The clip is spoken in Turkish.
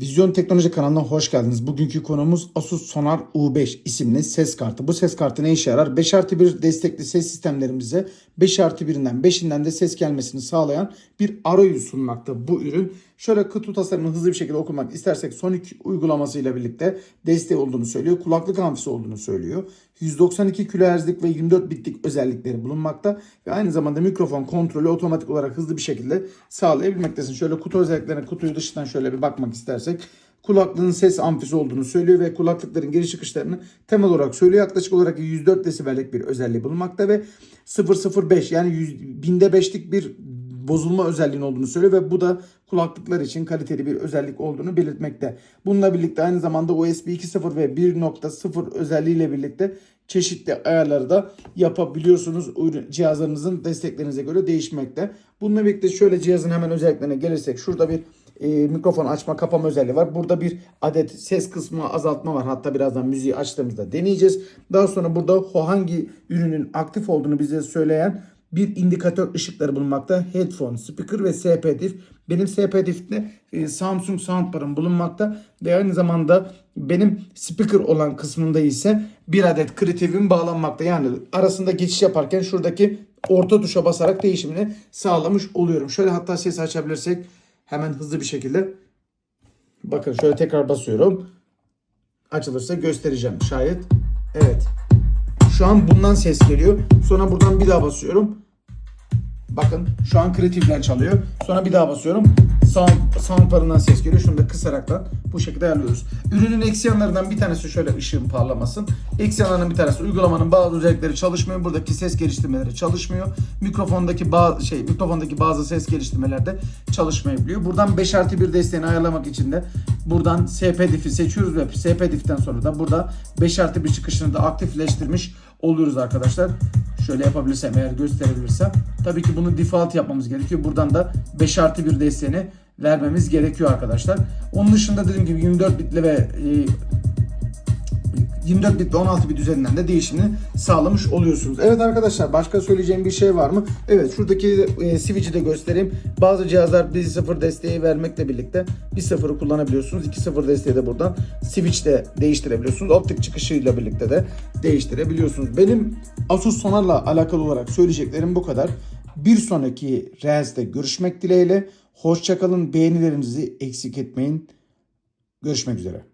Vizyon Teknoloji kanalına hoş geldiniz. Bugünkü konumuz Asus Sonar U5 isimli ses kartı. Bu ses kartı ne işe yarar? 5 artı 1 destekli ses sistemlerimize 5 artı 1'inden 5'inden de ses gelmesini sağlayan bir arayüz sunmakta bu ürün. Şöyle kutu tasarımını hızlı bir şekilde okumak istersek Sonic uygulamasıyla birlikte desteği olduğunu söylüyor. Kulaklık amfisi olduğunu söylüyor. 192 kHz'lik ve 24 bitlik özellikleri bulunmakta ve aynı zamanda mikrofon kontrolü otomatik olarak hızlı bir şekilde sağlayabilmektesin. Şöyle kutu özelliklerine kutuyu dışından şöyle bir bakmak istersek kulaklığın ses amfisi olduğunu söylüyor ve kulaklıkların giriş çıkışlarını temel olarak söylüyor. Yaklaşık olarak 104 desibellik bir özelliği bulunmakta ve 005 yani 100, binde 5'lik bir bozulma özelliğinin olduğunu söylüyor ve bu da kulaklıklar için kaliteli bir özellik olduğunu belirtmekte. Bununla birlikte aynı zamanda USB 2.0 ve 1.0 özelliğiyle birlikte çeşitli ayarları da yapabiliyorsunuz. Cihazlarınızın desteklerinize göre değişmekte. Bununla birlikte şöyle cihazın hemen özelliklerine gelirsek şurada bir e, mikrofon açma kapama özelliği var. Burada bir adet ses kısmı azaltma var. Hatta birazdan müziği açtığımızda deneyeceğiz. Daha sonra burada hangi ürünün aktif olduğunu bize söyleyen bir indikatör ışıkları bulunmakta. Headphone, speaker ve SP diff. Benim SP diff'te e, Samsung Soundbar'ım bulunmakta ve aynı zamanda benim speaker olan kısmında ise bir adet kritivim bağlanmakta. Yani arasında geçiş yaparken şuradaki orta tuşa basarak değişimini sağlamış oluyorum. Şöyle hatta sesi açabilirsek hemen hızlı bir şekilde bakın şöyle tekrar basıyorum. Açılırsa göstereceğim şayet. Evet. Şu an bundan ses geliyor. Sonra buradan bir daha basıyorum. Bakın şu an kreatiften çalıyor. Sonra bir daha basıyorum. Sound, soundbar'ından ses geliyor. Şunu da kısaraktan bu şekilde ayarlıyoruz. Ürünün eksi yanlarından bir tanesi şöyle ışığın parlamasın. Eksi yanlarının bir tanesi uygulamanın bazı özellikleri çalışmıyor. Buradaki ses geliştirmeleri çalışmıyor. Mikrofondaki bazı şey mikrofondaki bazı ses geliştirmeler de çalışmayabiliyor. Buradan 5 artı 1 desteğini ayarlamak için de buradan SP diff'i seçiyoruz ve SP diff'ten sonra da burada 5 artı 1 çıkışını da aktifleştirmiş oluyoruz arkadaşlar. Şöyle yapabilirsem eğer gösterebilirsem. Tabii ki bunu default yapmamız gerekiyor. Buradan da 5 artı 1 desteğini vermemiz gerekiyor arkadaşlar. Onun dışında dediğim gibi 24 bitli ve e, 24 bit ve 16 bit üzerinden de değişimini sağlamış oluyorsunuz. Evet arkadaşlar başka söyleyeceğim bir şey var mı? Evet şuradaki e, switch'i de göstereyim. Bazı cihazlar 1.0 desteği vermekle birlikte 1.0'ı kullanabiliyorsunuz. 2.0 desteği de buradan switch de değiştirebiliyorsunuz. Optik çıkışıyla birlikte de değiştirebiliyorsunuz. Benim Asus Sonar'la alakalı olarak söyleyeceklerim bu kadar. Bir sonraki Reels'te görüşmek dileğiyle. Hoşçakalın. Beğenilerinizi eksik etmeyin. Görüşmek üzere.